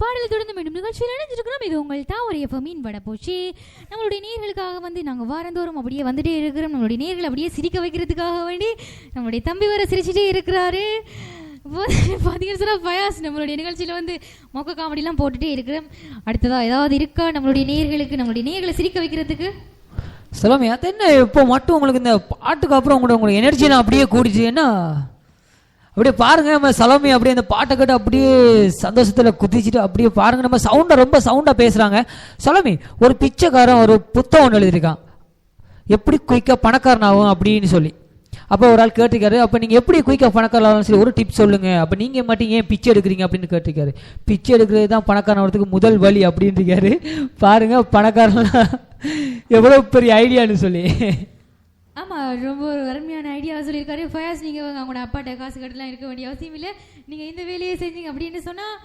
பாடலை தொடர்ந்து மீண்டும் நிகழ்ச்சியில் இணைஞ்சிருக்கிறோம் இது உங்கள் தாவரை மீன் வட போச்சு. நம்மளுடைய நேர்களுக்காக வந்து நாங்கள் வாரந்தோறும் அப்படியே வந்துட்டே இருக்கிறோம். நம்மளுடைய நேர்களை அப்படியே சிரிக்க வைக்கிறதுக்காக வேண்டி நம்மளுடைய தம்பி வர சிரிச்சுட்டே இருக்கிறாரு. பார்த்தீங்கன்னா பார்த்தீங்கன்னு சொன்னால் பயாஸ் நம்மளுடைய நிகழ்ச்சியில் வந்து மொக்க காமெடிலாம் போட்டுட்டே இருக்கிறோம். அடுத்ததாக ஏதாவது இருக்கா நம்மளுடைய நேர்களுக்கு? நம்மளுடைய நேர்களை சிரிக்க வைக்கிறதுக்கு? சிலமையா அது என்ன? இப்போ மட்டும் உங்களுக்கு இந்த பாட்டுக்கு அப்புறம் உங்களோட உங்களுக்கு எனர்ஜிலாம் அப்படியே கூடிச்சு என்ன? அப்படியே பாருங்க நம்ம சலோமி அப்படியே அந்த பாட்டை கேட்டு அப்படியே சந்தோஷத்தில் குதிச்சுட்டு அப்படியே பாருங்க நம்ம சவுண்டை ரொம்ப சவுண்டாக பேசுகிறாங்க சலோமி ஒரு பிச்சைக்காரன் ஒரு புத்தகம் ஒன்று எழுதியிருக்கான். எப்படி குயிக்காக பணக்காரன் ஆகும் அப்படின்னு சொல்லி. அப்போ ஒரு ஆள் கேட்டிருக்காரு அப்போ நீங்கள் எப்படி குயிக்காக பணக்காரன் ஆகலாம் சொல்லி ஒரு டிப் சொல்லுங்க. அப்போ நீங்கள் மட்டும் ஏன் பிச்சை எடுக்கிறீங்க அப்படின்னு கேட்டிருக்காரு. பிச்சை எடுக்கிறது தான் பணக்காரன் ஆகிறதுக்கு முதல் வழி அப்படின்றிருக்காரு பாருங்கள் பணக்காரன் எவ்வளோ பெரிய ஐடியான்னு சொல்லி. ஆமாம் ரொம்ப ஒரு அருமையான ஐடியா சொல்லியிருக்காரு. ஃபயாஸ் நீங்கள் அவங்களோட அப்பாட்ட காசு கட்டலாம் இருக்க வேண்டிய அவசியம் இல்லை. நீங்கள் இந்த வேலையை செஞ்சீங்க அப்படின்னு சொன்னால்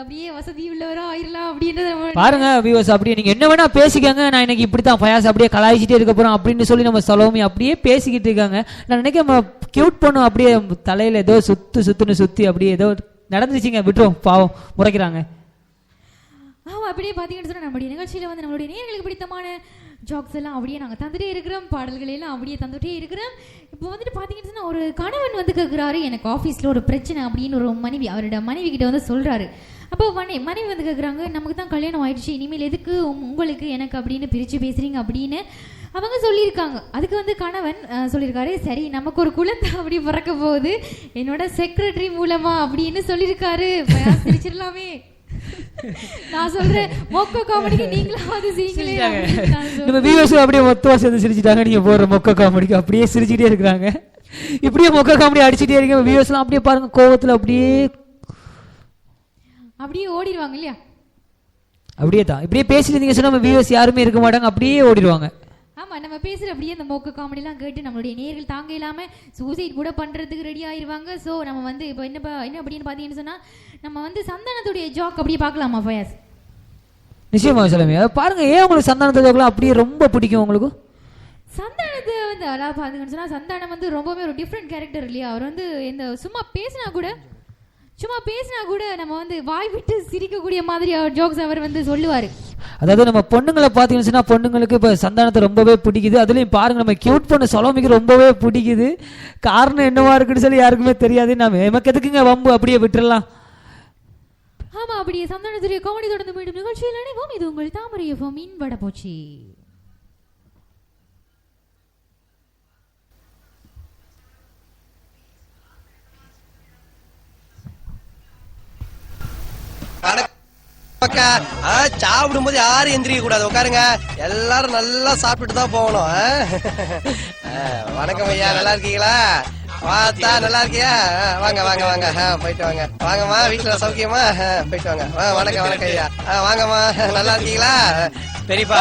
அப்படியே வசதி உள்ளவரா ஆயிரலாம் அப்படின்றது பாருங்க வியூவர்ஸ் அப்படியே நீங்க என்ன வேணா பேசிக்கங்க. நான் இன்னைக்கு இப்படி தான் ஃபயாஸ் அப்படியே கலாய்ச்சிட்டே இருக்க போறோம் அப்படின்னு சொல்லி நம்ம சலோமி அப்படியே பேசிக்கிட்டு இருக்காங்க. நான் நினைக்க நம்ம கியூட் பண்ணும் அப்படியே தலையில ஏதோ சுத்து சுத்துன்னு சுத்தி அப்படியே ஏதோ நடந்துச்சுங்க. விட்டுரும் பாவம் முறைக்கிறாங்க. ஆமாம் அப்படியே பார்த்தீங்கன்னு சொன்னால் நம்மளுடைய நிகழ்ச்சியில் வந்து நம்மளுடைய நேர்களுக்கு பிடித்தமான ஜாக்ஸ் எல்லாம் அப்படியே நாங்கள் தந்துட்டே இருக்கிறோம். பாடல்கள் எல்லாம் அப்படியே தந்துட்டே இருக்கிறோம். இப்போ வந்துட்டு பார்த்தீங்கன்னு சொன்னால் ஒரு கணவன் வந்து கேட்குறாரு எனக்கு ஆஃபீஸில் ஒரு பிரச்சனை அப்படின்னு ஒரு மனைவி அவரோட மனைவி கிட்ட வந்து சொல்கிறாரு அப்போ மனை மனைவி வந்து கேட்குறாங்க நமக்கு தான் கல்யாணம் ஆயிடுச்சு இனிமேல் எதுக்கு உங்களுக்கு எனக்கு அப்படின்னு பிரித்து பேசுகிறீங்க அப்படின்னு அவங்க சொல்லியிருக்காங்க. அதுக்கு வந்து கணவன் சொல்லியிருக்காரு சரி நமக்கு ஒரு குழந்தை அப்படி பிறக்க போகுது. என்னோட செக்ரட்டரி மூலமா அப்படின்னு சொல்லியிருக்காரு. பிரிச்சிடலாமே சிரிச்சிடலாமே. நான் சொல்றேன் மொக்க காமெடிக்கு நீங்களாவது சிரிங்களே. நம்ம வியூவர்ஸ் அப்படியே மொத்தமா சேர்ந்து சிரிச்சிட்டாங்க. நீங்க போடுற மொக்க காமெடிக்கு அப்படியே சிரிச்சிட்டே இருக்கிறாங்க. இப்படியே மொக்க காமெடி அடிச்சிட்டே இருக்கீங்க. வியூவர்ஸ்லாம் அப்படியே பாருங்க கோவத்துல அப்படியே அப்படியே ஓடிடுவாங்க இல்லையா? அப்படியே தான் இப்படியே பேசிட்டு இருந்தீங்க சொன்னா நம்ம வியூவர்ஸ் யாருமே இருக்க மாட்டாங்க. அப்படியே ஓடிடுவாங்க. ஆமா நம்ம பேசுற அப்படியே அந்த மொக்க காமெடி எல்லாம் கேட்டு நம்மளுடைய நேர்கள் தாங்க இல்லாம சூசைட் கூட பண்றதுக்கு ரெடி ஆயிருவாங்க. சோ நம்ம வந்து இப்போ என்ன என்ன அப்படின்னு பாத்தீங்கன்னு சொன்னா நம்ம வந்து சந்தானத்துடைய ஜாக் அப்படியே பார்க்கலாமா ஃபயாஸ்? நிச்சயமா சலமி அதை பாருங்க ஏன் உங்களுக்கு சந்தானத்துக்குலாம் அப்படியே ரொம்ப பிடிக்கும் உங்களுக்கு? சந்தானத்தை வந்து அதாவது பாத்தீங்கன்னு சொன்னா சந்தானம் வந்து ரொம்பவே ஒரு டிஃப்ரெண்ட் கேரக்டர் இல்லையா? அவர் வந்து இந்த சும்மா பேசினா கூட சும்மா பேசினா கூட நம்ம வந்து வாய் விட்டு சிரிக்கக்கூடிய மாதிரி அவர் ஜோக்ஸ் அவர் வந்து சொல்லுவாரு. அதாவது நம்ம பொண்ணுங்களை பார்த்தீங்கன்னு பொண்ணுங்களுக்கு இப்போ சந்தானத்தை ரொம்பவே பிடிக்குது. அதுலயும் பாருங்க நம்ம கியூட் பொண்ணு சலோமிக்கு ரொம்பவே பிடிக்குது. காரணம் என்னவா இருக்குன்னு சொல்லி யாருக்குமே தெரியாது. நம்ம எமக்கு எதுக்குங்க வம்பு? அப்படியே விட்டுறலாம். ஆமா அப்படியே சந்தானத்துடைய காமெடி தொடர்ந்து மீண்டும் நிகழ்ச்சியில் இணைவோம். இது உங்கள் தாமரை எஃப்எம் மீன் வட போச்சு அக்கா ஆ, யாரும் எந்திரிக்க கூடாது. உட்காருங்க. எல்லாரும் நல்லா சாப்பிட்டுட்டு தான் போகணும் வணக்கம் ஐயா. நல்லா இருக்கீங்களா? பார்த்தா நல்லா இருக்கியா? வாங்க வாங்க வாங்க. போயிட்டு வாங்க. வாங்கம்மா வீட்டுல சௌக்கியமா? போயிட்டு வாங்க. வணக்கம் வணக்கம் ஐயா. வாங்கம்மா. நல்லா இருக்கீங்களா? பெரியப்பா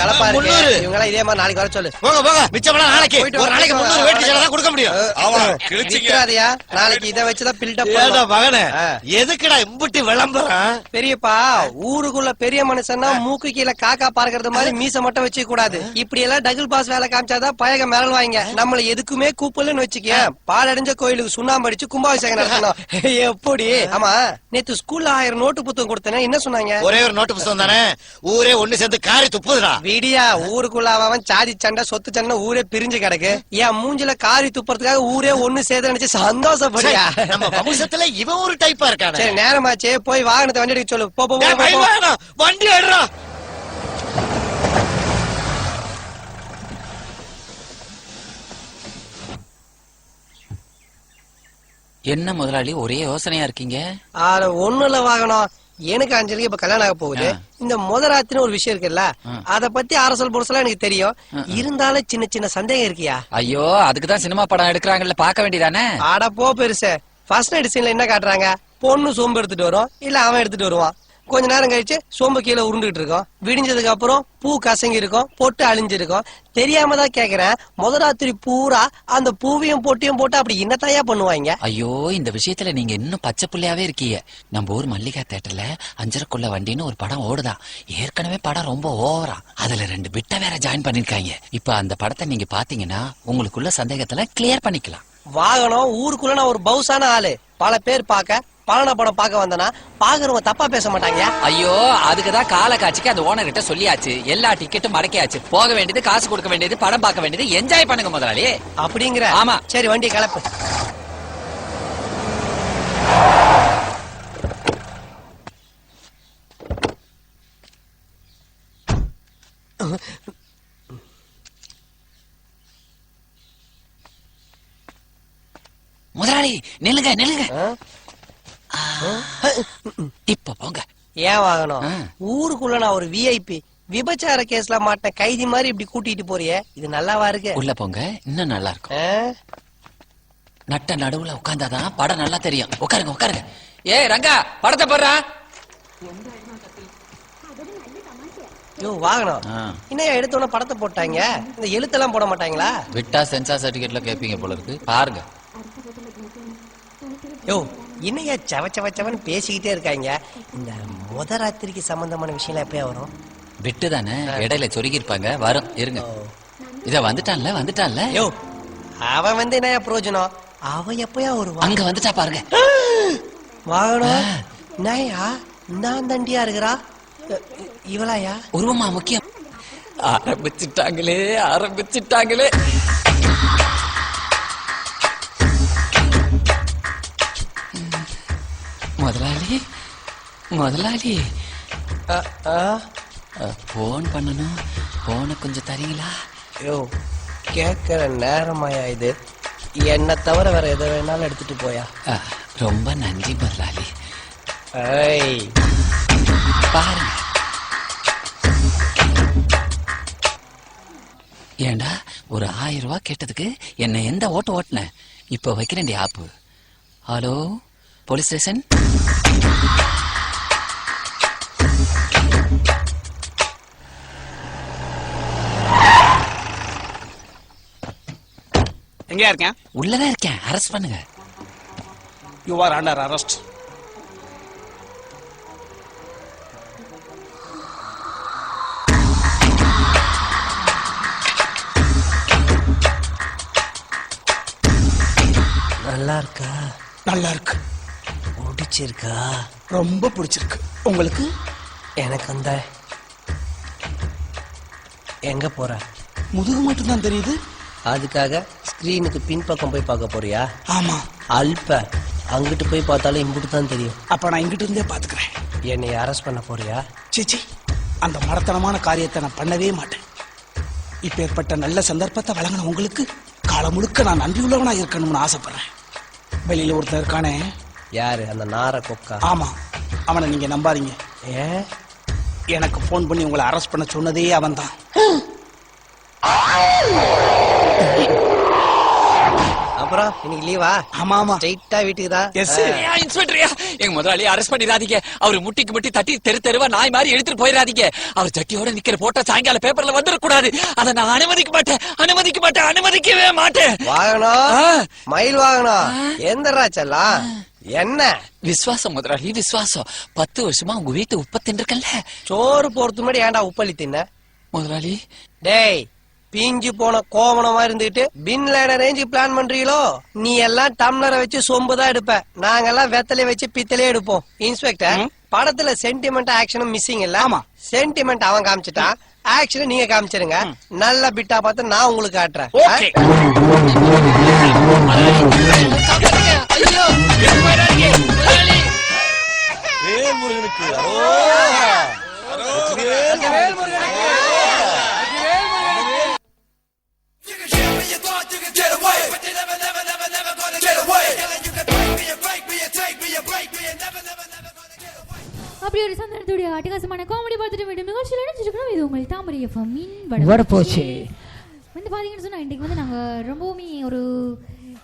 கலப்பா இருக்கு. இவங்க எல்லாம் இதே மாதிரி நாளைக்கு வர சொல்லு. போங்க போங்க. மிச்சமெல்லாம் நாளைக்கு. போயிட்டு ஒரு நாளைக்கு. முந்நூறு வேட்டி சேலை தான் கொடுக்க முடியும். ஆமா கிழிச்சிங்க விக்கிறாதியா? நாளைக்கு இதை வச்சுதான் பில்டப் ஏடா மகனே. எதுக்குடா இம்புட்டி விளம்பரம்? பெரியப்பா ஊருக்குள்ள பெரிய மனுஷன்னா மூக்கு கீழே காக்கா பார்க்கறது மாதிரி மீச மட்டும் வச்சுக்க கூடாது. இப்படி எல்லாம் டபுள் பாஸ் வேலை காமிச்சாதான் பயக மிரள் வாங்க. நம்மள எதுக்குமே கூப்பிடலன்னு வச்சுக்க பாலடைஞ்ச கோயிலுக்கு சுண்ணாம்பு அடிச்சு கும்பாபிஷேகம் நடத்தணும். எப்படி? ஆமா. நேத்து ஸ்கூல்ல ஆயிரம் நோட்டு புத்தகம் கொடுத்தேனே என்ன சொன்னாங்க? ஒரே ஒரு நோட்டு புத்தகம் தானே? ஊரே ஒண்ணு சேர்ந்து காரி துப்புதுடா. விடியா ஊருக்குள்ள அவன் சாதி சண்டை சொத்து சண்டை ஊரே பிரிஞ்சு கிடக்கு. என் மூஞ்சில காரி துப்புறதுக்காக ஊரே ஒண்ணு சேர்த்து நினைச்சு சந்தோஷப்படியா நம்ம வம்சத்துல இவன் ஒரு டைப்பா இருக்கானே. சரி நேரமாச்சே. போய் வாகனத்தை வண்டி எடுக்க சொல்லு. போ போ. வண்டி எடுறா என்ன முதலாளி ஒரே யோசனையா இருக்கீங்க? ஆட ஒண்ணு இல்ல வாகனம் எனக்கு அஞ்சலிக்கு இப்ப கல்யாணம் ஆக போகுது. இந்த முதராத்தின்னு ஒரு விஷயம் இருக்குல்ல. அத பத்தி அரசல் புரசலா எனக்கு தெரியும். இருந்தாலும் சின்ன சின்ன சந்தேகம் இருக்கியா? ஐயோ அதுக்கு தான் சினிமா படம் எடுக்கிறாங்கல்ல பார்க்க வேண்டியதானே? ஆட போ பெருசு. ஃபர்ஸ்ட் நைட் சீன்ல என்ன காட்டுறாங்க? பொண்ணு சோம்பு எடுத்துட்டு வரும் இல்ல அவன் எடுத்துட்டு வருவான். கொஞ்ச நேரம் கழிச்சு சோம்பு கீழே உருண்டுகிட்டு இருக்கும். விடிஞ்சதுக்கு அப்புறம் பூ கசங்கி இருக்கும். பொட்டு அழிஞ்சிருக்கும் தெரியாம தான் கேக்குறேன். முதராத்திரி பூரா அந்த பூவையும் பொட்டியும் போட்டு அப்படி என்னத்தையா பண்ணுவாங்க. ஐயோ இந்த விஷயத்துல நீங்க இன்னும் பச்சை புள்ளையாவே இருக்கீங்க. நம்ம ஊர் மல்லிகா தேட்டர்ல அஞ்சரக்குள்ள வண்டின்னு ஒரு படம் ஓடுதான் ஏற்கனவே படம் ரொம்ப ஓவரா. அதுல ரெண்டு பிட்ட வேற ஜாயின் பண்ணிருக்காங்க. இப்ப அந்த படத்தை நீங்க பாத்தீங்கன்னா உங்களுக்குள்ள சந்தேகத்துல கிளியர் பண்ணிக்கலாம். வாகனம் ஊருக்குள்ள நான் ஒரு பவுசான ஆளு. பல பேர் பார்க்க பலன படம் பார்க்க வந்தனா பாக்குறவங்க தப்பா பேச மாட்டாங்க ஐயோ அதுக்குதான் கால காட்சிக்கு அந்த ஓனர் கிட்ட சொல்லியாச்சு. எல்லா டிக்கெட்டும் மடக்கியாச்சு. போக வேண்டியது காசு கொடுக்க வேண்டியது படம் பார்க்க வேண்டியது என்ஜாய் பண்ணுங்க முதலாளி. அப்படிங்கிற. ஆமா. சரி வண்டியை கலப்பு முதலாளி நில்லுங்க நில்லுங்க? இப்ப போங்க. ஏன் ஆ. ஊருக்குள்ள நான் ஒரு விஐபி விபச்சார கேஸ்ல மாட்ட கைதி மாதிரி இப்படி கூட்டிட்டு போறியே. இது நல்லாவா இருக்கு? உள்ள போங்க. இன்னும் நல்லா இருக்கும்? நட்ட நடுவுல உட்கார்ந்தாதான் படம் நல்லா தெரியும். உட்காருங்க உட்காருங்க. ஏய் ரங்கா படத்தை போடுறா. யோ வாகனம். ஆ. இன்னும் எடுத்தோட படத்தை போட்டாங்க. இந்த எழுத்தெல்லாம் போட மாட்டாங்களா? விட்டா சென்சார் சர்டிபிகேட்ல கேப்பீங்க போல இருக்கு. பாருங்க. யோ இன்னையா சவ சவ சவன்னு பேசிக்கிட்டே இருக்காங்க. இந்த முத ராத்திரிக்கு சம்பந்தமான விஷயம் எப்பயா வரும்? விட்டு தானே இடையில சொருகி இருப்பாங்க வரும். இருங்க. இத வந்துட்டான்ல வந்துட்டான்ல. யோ அவன் வந்து என்ன பிரயோஜனம் அவன் எப்பயா வருவான்? அங்க வந்துட்டா பாருங்க. வாகனம் நாயா? நான் தண்டியா இருக்கிறா? இவளாயா? உருவமா முக்கியம். ஆரம்பிச்சுட்டாங்களே ஆரம்பிச்சுட்டாங்களே. முதலாளி? போன் பண்ணணும் போனை கொஞ்சம் தரீங்களா? யோ கேட்கிற நேரமாயா இது? என்ன தவிர வேற எதை வேணாலும் எடுத்துட்டு போயா? ரொம்ப நன்றி முதலாளி. ஐய் பாருங்க. ஏண்டா ஒரு ஆயிரம் ரூபாய் கேட்டதுக்கு என்ன எந்த ஓட்டு ஓட்டுன? இப்ப வைக்கிறேன்டி ஆப்பு. Hello police station? எங்கயா இருக்கேன்? உள்ளதான் இருக்கேன். அரெஸ்ட் பண்ணுங்க. யூ ஆர் அண்டர் அரெஸ்ட் நல்லா இருக்கா? நல்லா இருக்கு. முடிச்சிருக்கா ரொம்ப பிடிச்சிருக்கு. உங்களுக்கு? எனக்கு அந்த எங்க போற? முதுகு மட்டும் தான் தெரியுது. அதுக்காக ஸ்கிரீனுக்கு பின்பக்கம் போய் பார்க்க போறியா? ஆமா. அல்ப. அங்கிட்டு போய் பார்த்தாலும் இம்புட்டு தான் தெரியும். அப்ப நான் இங்கிட்ட இருந்தே பாத்துக்கிறேன் என்னை அரெஸ்ட் பண்ண போறியா? சீச்சி அந்த மடத்தனமான காரியத்தை நான் பண்ணவே மாட்டேன். இப்ப ஏற்பட்ட நல்ல சந்தர்ப்பத்தை வழங்கின உங்களுக்கு காலம் முழுக்க நான் நன்றி உள்ளவனா இருக்கணும்னு ஆசைப்படுறேன். வெளியில ஒருத்தன் இருக்கானே. யாரு? அந்த நார கொக்கா. ஆமா. அவனை நீங்க நம்பாதீங்க. ஏன் எனக்கு ஃபோன் பண்ணி உங்களை அரெஸ்ட் பண்ண சொன்னதே அவன்தான். அப்ப அப்புறம் இன்னைக்கு லீவா ஆமா ஆமா. ஸ்ட்ரைட்டா வீட்டுக்கு தான். எஸ் ஐயா, இன்ஸ்பெக்டர்யா எங்க முதலாளி அரெஸ்ட் பண்ணிடாதீங்க. அவர் முட்டிக்கு முட்டி தட்டி தெரு தெருவா நாய் மாதிரி எடுத்துட்டு போயிடாதீங்க. அவர் ஜட்டியோட நிக்கிற போட்டோ சாயங்கால பேப்பர்ல வந்துடக்கூடாது. அதை நான் அனுமதிக்க மாட்டேன். அனுமதிக்க மாட்டேன். அனுமதிக்கவே மாட்டேன். வாகனம். மயில் வாகனம்? எந்தரா செல்லாம் என்ன? விசுவாசம் முதலாளி விசுவாசம் பத்து வருஷமா உங்க வீட்டு உப்ப தின்றுக்கல்ல சோறு போறதுக்கு முன்னாடி ஏன்டா உப்பள்ளி தின்ன? முதலாளி. டேய் பிஞ்சு போன கோவணமா இருந்துகிட்டு பின் லேட ரேஞ்சு பிளான் பண்றீங்களோ? நீ எல்லாம் டம்ளரை வச்சு சொம்பு தான் எடுப்ப. நாங்கெல்லாம் வெத்தலைய வச்சு பித்தலே எடுப்போம். இன்ஸ்பெக்டர் படத்துல சென்டிமெண்ட் ஆக்ஷனும் மிஸ்ஸிங் இல்ல. ஆமா. சென்டிமெண்ட் அவன் காமிச்சிட்டான் ஆக்ஷன் நீங்க காமிச்சிருங்க. நல்ல பிட்டா பார்த்து நான் உங்களுக்கு காட்டுறேன். வட போச்சு வந்து பாத்தீங்கன்னு சொன்னா இன்னைக்கு வந்து நாங்க ரொம்பவுமே ஒரு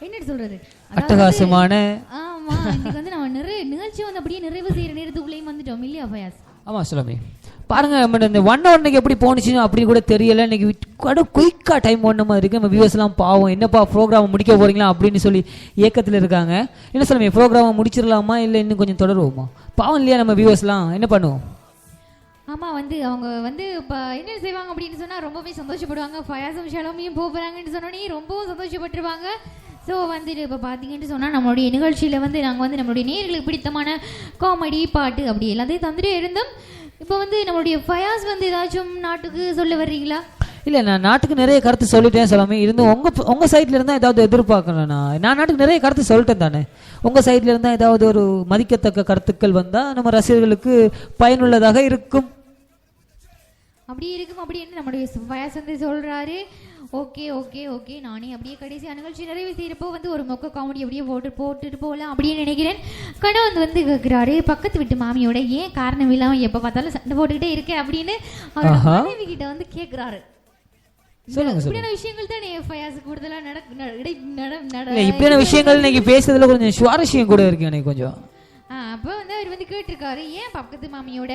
என்ன சொல்றது? அட்டகாசமான ஆமா இன்னைக்கு வந்து நம்ம நிறைய நிகழ்ச்சி வந்து அப்படியே நிறைவு செய்யற நேரத்துக்குள்ளேயும் வந்துட்டோம் இல்லையா ஃபயாஸ் ஆமா சுலமி பாருங்க நம்ம இந்த ஒன் ஹவர் எப்படி போனுச்சுன்னு அப்படின்னு கூட தெரியல. இன்னைக்கு கூட குயிக்கா டைம் ஒன்ன மாதிரி இருக்கு. நம்ம வியூஸ் எல்லாம் பாவம் என்னப்பா ப்ரோக்ராம் முடிக்க போறீங்களா அப்படின்னு சொல்லி ஏக்கத்துல இருக்காங்க. என்ன சொல்லுங்க ப்ரோக்ராம் முடிச்சிடலாமா இல்ல இன்னும் கொஞ்சம் தொடருவோமா? பாவம் இல்லையா நம்ம வியூவர்ஸ்லாம் என்ன பண்ணுவோம்? ஆமாம் வந்து அவங்க வந்து இப்போ என்ன செய்வாங்க அப்படின்னு சொன்னால் ரொம்பவே சந்தோஷப்படுவாங்க. ஃபயாசம் ஷலோமியும் போகிறாங்கன்னு சொன்னோடனே ரொம்பவும் சந்தோஷப்பட்டுருவாங்க. ஸோ வந்துட்டு இப்போ பார்த்தீங்கன்னு சொன்னால் நம்மளுடைய நிகழ்ச்சியில் வந்து நாங்கள் வந்து நம்மளுடைய நேர்களுக்கு பிடித்தமான காமெடி பாட்டு அப்படி எல்லாத்தையும் தந்துட்டே இருந்தோம். இப்போ வந்து நம்மளுடைய ஃபயாஸ் வந்து ஏதாச்சும் நாட்டுக்கு சொல்ல வர்றீங்களா? இல்லை நான் நாட்டுக்கு நிறைய கருத்து சொல்லிட்டேன் சொல்லாமே இருந்து உங்கள் உங்கள் சைட்ல இருந்தால் ஏதாவது எதிர்பார்க்கணும் நான். நான் நாட்டுக்கு நிறைய கருத்து சொல்லிட்டேன் தானே. உங்கள் சைட்ல இருந்தால் ஏதாவது ஒரு மதிக்கத்தக்க கருத்துக்கள் வந்தால் நம்ம ரசிகர்களுக்கு பயனுள்ளதாக இருக்கும். அப்படி இருக்கும். அப்படின்னு நம்மளுடைய ஃபயாஸ் வந்து சொல்றாரு ஓகே ஓகே ஓகே நானே அப்படியே கடைசி நிகழ்ச்சி நிறைவு செய்யறப்போ வந்து ஒரு மொக்க காமெடி அப்படியே போட்டு போட்டுட்டு போகலாம் அப்படின்னு நினைக்கிறேன். கணவன் வந்து கேட்கிறாரு பக்கத்து வீட்டு மாமியோட ஏன் காரணம் இல்லாம எப்ப பார்த்தாலும் சண்டை போட்டுக்கிட்டே இருக்கே? அப்படின்னு அவரோட ஆஹா. மனைவி கிட்ட வந்து கேட்கிறாரு இப்படியான விஷயங்கள் தான் கூடுதலா நடக்கு இப்படியான விஷயங்கள் இன்னைக்கு பேசுறதுல கொஞ்சம் சுவாரஸ்யம் கூட இருக்கு எனக்கு கொஞ்சம். அப்போ வந்து அவர் வந்து கேட்டிருக்காரு ஏன் பக்கத்து மாமியோட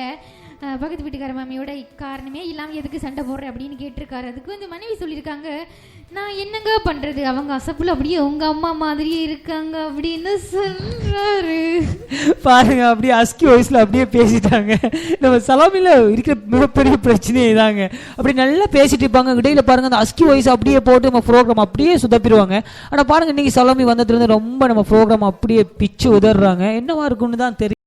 பக்கத்து வீட்டுக்கார மாமியோட காரணமே இல்லாமல் எதுக்கு சண்டை போடுற அப்படின்னு கேட்டிருக்காரு. அதுக்கு வந்து மனைவி சொல்லியிருக்காங்க நான் என்னங்க பண்றது? அவங்க அசப்புல அப்படியே உங்க அம்மா மாதிரியே இருக்காங்க அப்படின்னு சொல்றாரு. பாருங்க அப்படியே அஸ்கி வயசுல அப்படியே பேசிட்டாங்க. நம்ம சலாமியில் இருக்கிற மிகப்பெரிய பிரச்சனையே இதாங்க. அப்படி நல்லா பேசிட்டு இருப்பாங்க. இடையில பாருங்க அந்த அஸ்கி வயசு அப்படியே போட்டு நம்ம ப்ரோக்ராம் அப்படியே சுதப்பிடுவாங்க. ஆனால் பாருங்க இன்னைக்கு சலாமி வந்ததுலேருந்து ரொம்ப நம்ம ப்ரோக்ராம் அப்படியே பிச்சு உதறாங்க என்னவா இருக்கும்னு தான் தெரியும்